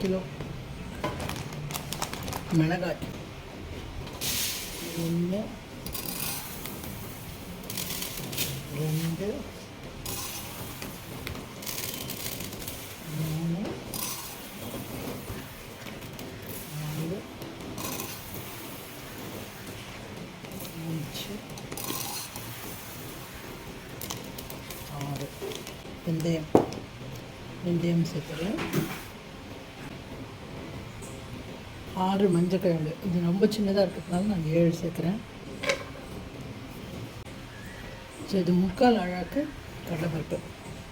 Kilo மிளகாய் ஒன்று ரெண்டு மூணு நாலு அஞ்சு ஆறு வெந்தயம் வெந்தயம் சேர்த்துறேன் ஆறு மஞ்சக்கிழங்கு இது ரொம்ப சின்னதாக இருக்கிறதுனால நான் ஏழு சேர்க்குறேன். ஸோ இது முக்கால் அழகாக்கு கடலைப்பருப்பு.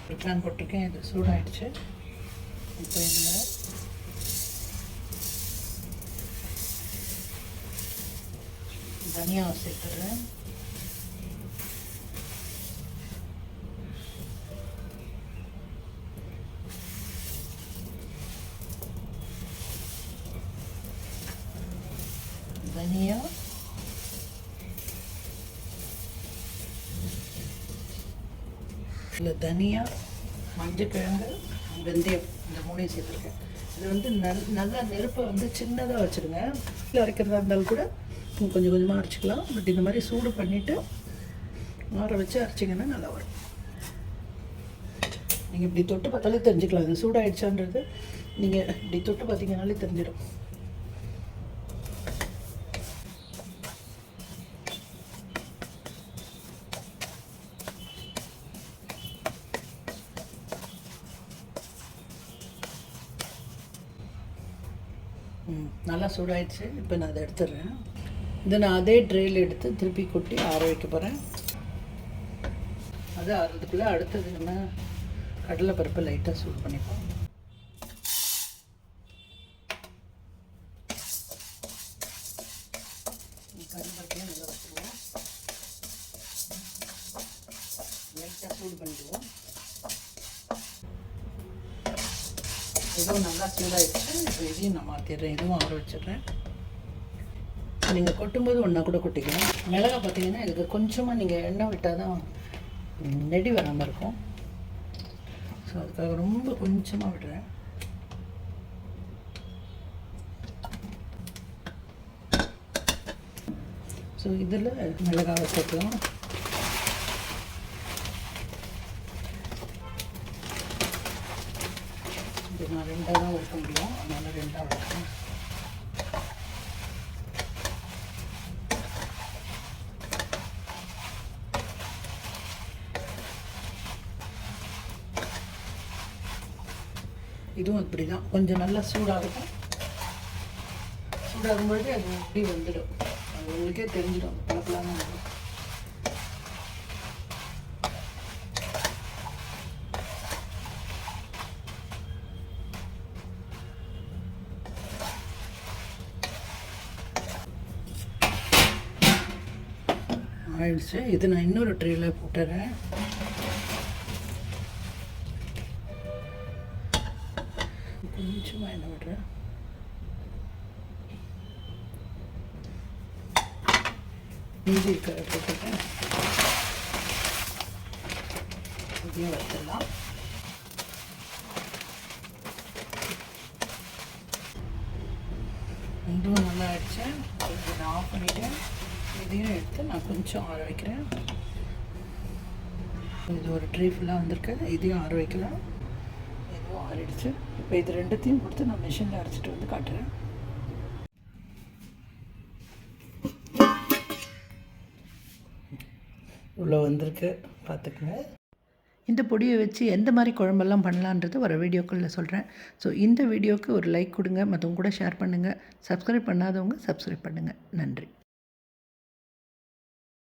ஒரு போட்டிருக்கேன். இது சூடாயிடுச்சு. இப்போ இதில் தனியாக சேர்த்துறேன் தனியா இல்லை தனியா? மஞ்சக்கிழங்கு வெந்தயம் இந்த மூணையும் சேர்த்துருக்கேன். இது வந்து நல் நல்லா நெருப்பை வந்து சின்னதாக வச்சுருங்க. இல்லை அரைக்கிறதா இருந்தாலும் கூட கொஞ்சம் கொஞ்சமாக அரைச்சிக்கலாம். பட் இந்த மாதிரி சூடு பண்ணிவிட்டு ஆற வச்சு அரைச்சிங்கன்னா நல்லா வரும். நீங்கள் இப்படி தொட்டு பார்த்தாலே தெரிஞ்சுக்கலாம். இது சூடாயிடுச்சான்றது நீங்கள் இப்படி தொட்டு பார்த்தீங்கனாலே தெரிஞ்சிடும். நல்லா சூடாயிடுச்சு. இப்போ நான் அதை எடுத்துடுறேன். இதை நான் அதே ட்ரேயில் எடுத்து திருப்பி கொட்டி ஆற வைக்க போகிறேன் அது ஆறுறதுக்குள்ளே அடுத்தது நம்ம கடலைப்பருப்பை லைட்டாக சூடு பண்ணிப்போம். கடலைப்பருப்பையும் நல்லா வச்சுருவோம் லைட்டாக சூடு பண்ணிடுவோம். இதுவும் நல்லா சூடாகிடுச்சு இப்போ இதையும் நான் மாற்றிடுறேன் இதுவும் ஆற வச்சிடுறேன். நீங்கள் கொட்டும்போது ஒன்றா கூட கொட்டிக்கலாம். மிளகா பார்த்தீங்கன்னா இதுக்கு கொஞ்சமாக நீங்கள் எண்ணெய் விட்டால் தான் நெடி வராமல் இருக்கும். ஸோ அதுக்காக ரொம்ப கொஞ்சமாக விடுறேன். ஸோ இதில் மிளகாவை சேர்க்கலாம் இது நான் ரெண்டாக தான் ஊற்ற முடியும் அதனால் ரெண்டாக ஊற்றுறேன் இதுவும் இப்படி தான் கொஞ்சம் நல்லா சூடாகட்டும். சூடாகும்போது அது எப்படி வந்துடும். அது உங்களுக்கே தெரிஞ்சிடும். பழப்பலாம் ஆயிடுச்சு. இது நான் இன்னொரு ட்ரேயில் போட்டுறேன். கொஞ்சமாக என்ன விடுறேன். இஞ்சி இருக்கிற போட்டுட்டேன் இதையும் வச்சிடலாம். ரெண்டும் நல்லா ஆயிடுச்சு. நான் ஆஃப் பண்ணிவிட்டேன் இதையும் எடுத்து நான் கொஞ்சம் ஆற வைக்கிறேன் இது ஒரு ட்ரீ ஃபுல்லாக வந்திருக்கு இதையும் ஆற வைக்கலாம் இதுவும் ஆறிடுச்சு. இப்போ இது ரெண்டுத்தையும் கொடுத்து நான் மிஷினில் அரைச்சிட்டு வந்து காட்டுறேன். இவ்வளோ வந்திருக்கு. பார்த்துக்குங்க. இந்த பொடியை வச்சு எந்த மாதிரி குழம்பெல்லாம் பண்ணலான்றது வர வீடியோக்களில் சொல்கிறேன் ஸோ இந்த வீடியோவுக்கு ஒரு லைக் கொடுங்க. மற்றவங்க கூட ஷேர் பண்ணுங்கள் சப்ஸ்கிரைப் பண்ணாதவங்க சப்ஸ்கிரைப் பண்ணுங்கள் நன்றி.